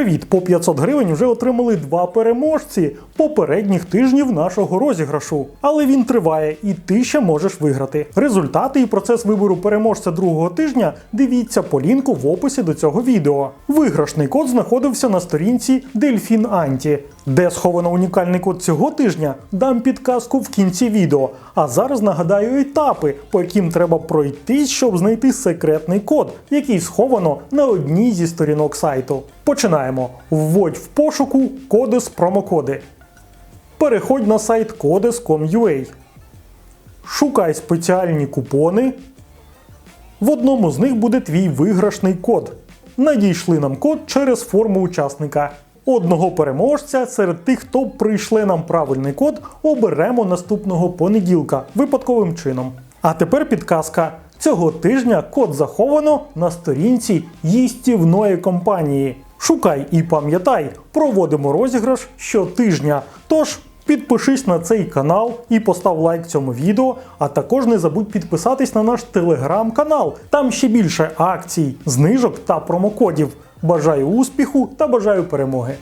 Привіт! По 500 гривень вже отримали два переможці попередніх тижнів нашого розіграшу. Але він триває, і ти ще можеш виграти. Результати і процес вибору переможця другого тижня дивіться по лінку в описі до цього відео. Виграшний код знаходився на сторінці Дельфін Анті. Де сховано унікальний код цього тижня, дам підказку в кінці відео. А зараз нагадаю етапи, по яким треба пройти, щоб знайти секретний код, який сховано на одній зі сторінок сайту. Починаємо. Вводь в пошуку кодес промокоди. Переходь на сайт codes.com.ua. Шукай спеціальні купони. В одному з них буде твій виграшний код. Надійшли нам код через форму учасника. Одного переможця серед тих, хто прийшле нам правильний код, оберемо наступного понеділка випадковим чином. А тепер підказка. Цього тижня код заховано на сторінці їстівної компанії. Шукай і пам'ятай, проводимо розіграш щотижня. Тож Підпишись на цей канал і постав лайк цьому відео, а також не забудь підписатись на наш телеграм-канал. Там ще більше акцій, знижок та промокодів. Бажаю успіху та бажаю перемоги!